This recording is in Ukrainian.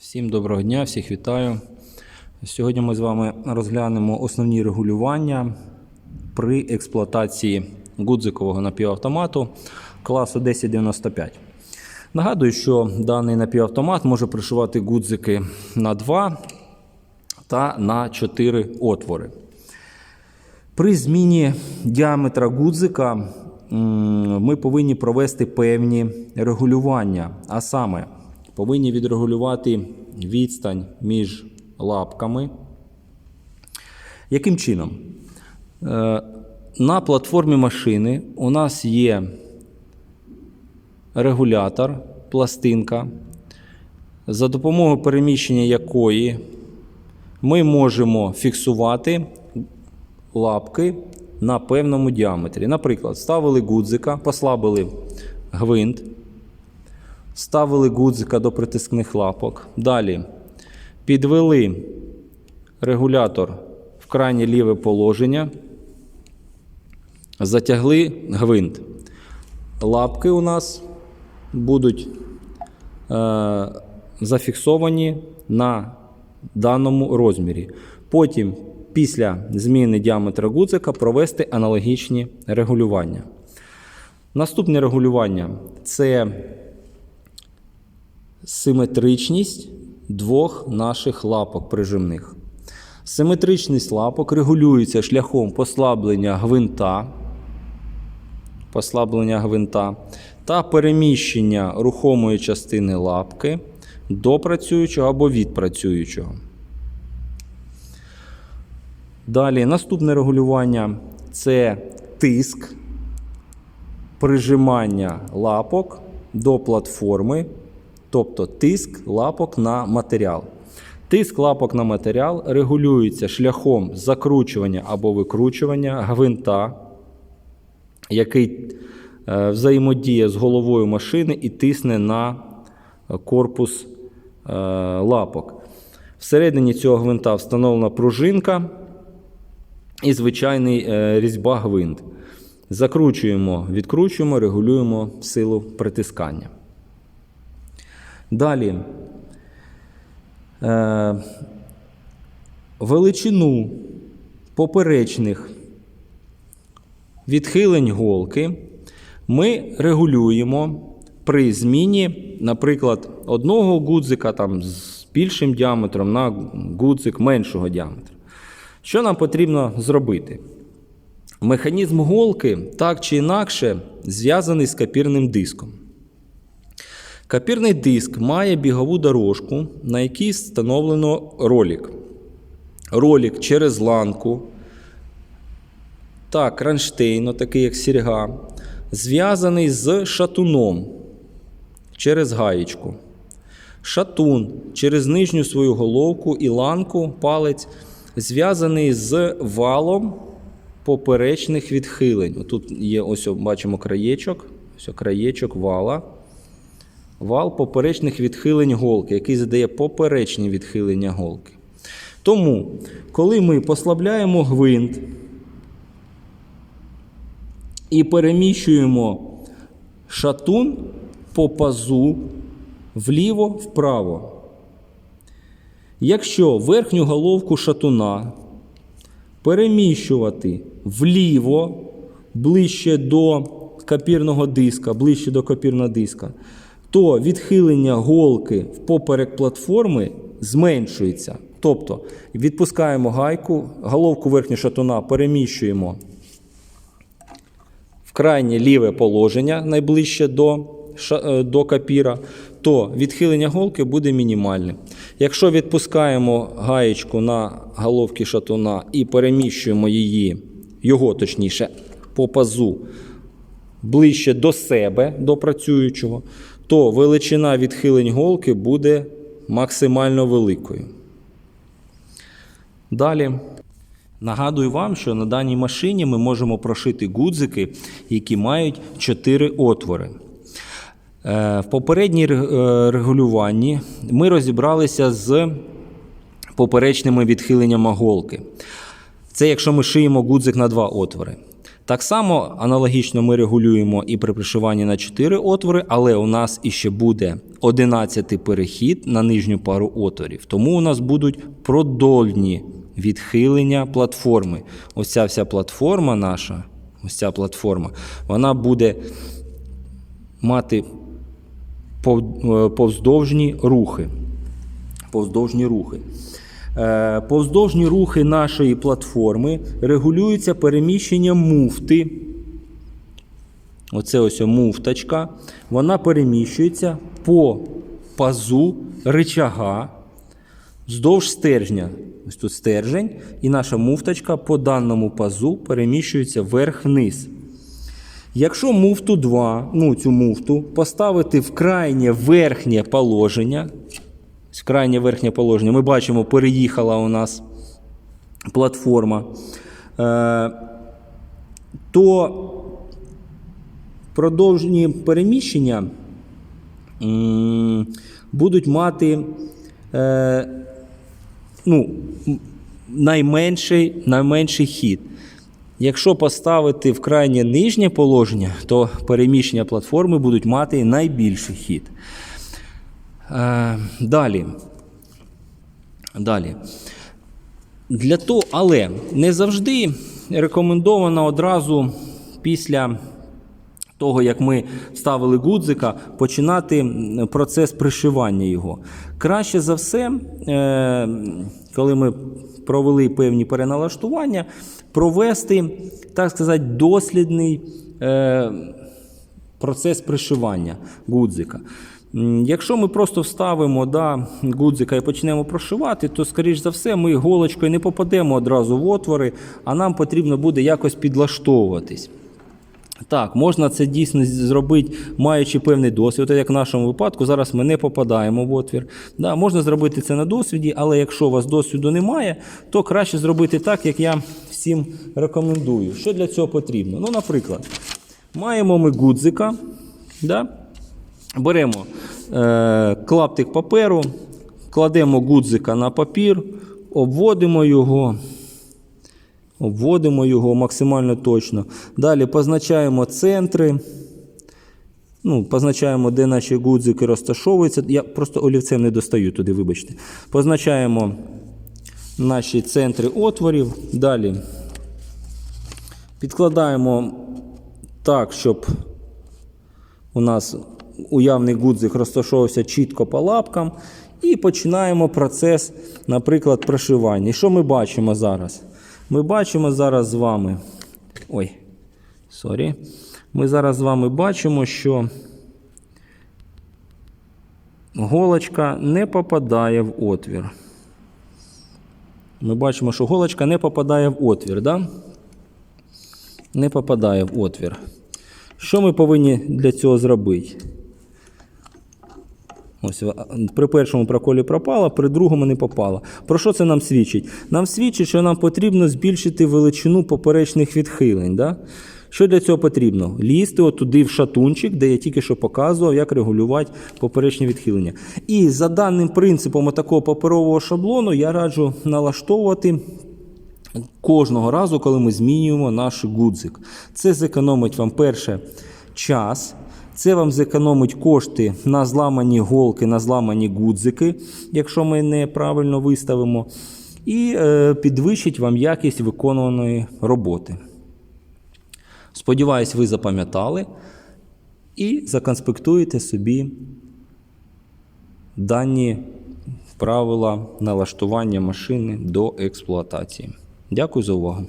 Всім доброго дня, всіх вітаю. Сьогодні ми з вами розглянемо основні регулювання при експлуатації гудзикового напівавтомату класу 1095. Нагадую, що даний напівавтомат може пришивати гудзики на 2 та на 4 отвори. При зміні діаметра гудзика ми повинні провести певні регулювання, а саме повинні відрегулювати відстань між лапками. Яким чином? Е, На платформі машини у нас є регулятор, пластинка, за допомогою переміщення якої ми можемо фіксувати лапки на певному діаметрі. Наприклад, ставили гудзика, послабили гвинт, ставили гудзика до притискних лапок. Далі підвели регулятор в крайнє ліве положення, затягли гвинт. Лапки у нас будуть е, зафіксовані на даному розмірі. Потім, після зміни діаметра гудзика, провести аналогічні регулювання. Наступне регулювання це симетричність двох наших лапок прижимних. Симетричність лапок регулюється шляхом послаблення гвинта, послаблення гвинта та переміщення рухомої частини лапки до працюючого або від працюючого. Далі наступне регулювання це тиск прижимання лапок до платформи, тобто тиск лапок на матеріал. Тиск лапок на матеріал регулюється шляхом закручування або викручування гвинта, який е, взаємодіє з головою машини і тисне на корпус е, лапок. Всередині цього гвинта встановлена пружинка і звичайний е, різьба гвинт. Закручуємо, відкручуємо, регулюємо силу притискання. Далі е, величину поперечних відхилень голки ми регулюємо при зміні, наприклад, одного гудзика там, з більшим діаметром на гудзик меншого діаметра. Що нам потрібно зробити? Механізм голки так чи інакше зв'язаний з капірним диском. Капірний диск має бігову дорожку, на якій встановлено ролик. Ролик через ланку та кронштейн, такий як сірга, зв'язаний з шатуном через гаєчку. Шатун через нижню свою головку і ланку палець зв'язаний з валом поперечних відхилень. Тут є ось бачимо краєчок, ось краєчок вала. Вал поперечних відхилень голки, який задає поперечні відхилення голки. Тому, коли ми послабляємо гвинт і переміщуємо шатун по пазу вліво-вправо. Якщо верхню головку шатуна переміщувати вліво, ближче до капірного диска, ближче до капірного диска, то відхилення голки впоперек платформи зменшується. Тобто відпускаємо гайку, головку верхнього шатуна переміщуємо в крайнє ліве положення, найближче до, е, до капіра, то відхилення голки буде мінімальним. Якщо відпускаємо гаєчку на головки шатуна і переміщуємо її, його точніше, по пазу ближче до себе, до працюючого, то величина відхилень голки буде максимально великою. Далі. Нагадую вам, що на даній машині ми можемо прошити гудзики, які мають 4 отвори. Е, В попередній е, регулюванні ми розібралися з поперечними відхиленнями голки. Це якщо ми шиємо гудзик на два отвори. Так само аналогічно ми регулюємо і при пришиванні на 4 отвори, але у нас іще буде 11 перехід на нижню пару отворів. Тому у нас будуть продольні відхилення платформи. Ось ця вся платформа наша, ось ця платформа, вона буде мати е, повздовжні рухи. Повздовжні рухи. Е, Повздовжні рухи нашої платформи регулюються переміщенням муфти. Оце ось муфточка. Вона переміщується по пазу ричага вздовж стержня. Ось тут стержень, і наша муфточка по даному пазу переміщується вверх-вниз. Якщо муфту 2, ну цю муфту, поставити в крайнє верхнє положення, крайнє верхнє положення, ми бачимо, переїхала у нас платформа, е, то продовжені переміщення будуть мати е, ну, найменший, найменший хід. Якщо поставити в крайнє нижнє положення, то переміщення платформи будуть мати найбільший хід. Е, далі. Далі. Для того, але не завжди рекомендовано одразу після того, як ми ставили гудзика, починати процес пришивання його. Краще за все, е, коли ми провели певні переналаштування, провести, так сказати, дослідний е, процес пришивання гудзика. Якщо ми просто вставимо да, гудзика і почнемо прошивати, то, скоріш за все, ми голочкою не попадемо одразу в отвори, а нам потрібно буде якось підлаштовуватись. Так, можна це дійсно зробити, маючи певний досвід. От як в нашому випадку, зараз ми не попадаємо в отвір. Да, можна зробити це на досвіді, але якщо у вас досвіду немає, то краще зробити так, як я всім рекомендую. Що для цього потрібно? Ну, наприклад, маємо ми гудзика, да? беремо клаптик паперу, кладемо гудзика на папір, обводимо його. Обводимо його максимально точно. Далі позначаємо центри. Ну, позначаємо, де наші гудзики розташовуються. Я просто олівцем не достаю туди, вибачте. Позначаємо наші центри отворів. Далі підкладаємо так, щоб у нас уявний гудзик розташовувався чітко по лапкам. І починаємо процес, наприклад, прошивання. І що ми бачимо зараз? Ми бачимо зараз з вами. Ой, сорі. Ми зараз з вами бачимо, що голочка не попадає в отвір. Ми бачимо, що голочка не попадає в отвір. Да? Не попадає в отвір. Що ми повинні для цього зробити? Ось при першому проколі пропала, при другому не попала. Про що це нам свідчить? Нам свідчить, що нам потрібно збільшити величину поперечних відхилень. Да? Що для цього потрібно? Лізти отуди в шатунчик, де я тільки що показував, як регулювати поперечні відхилення. І за даним принципом такого паперового шаблону я раджу налаштовувати кожного разу, коли ми змінюємо наш гудзик. Це зекономить вам перше час. Це вам зекономить кошти на зламані голки, на зламані гудзики, якщо ми неправильно виставимо, і е, підвищить вам якість виконуваної роботи. Сподіваюсь, ви запам'ятали і законспектуєте собі дані правила налаштування машини до експлуатації. Дякую за увагу.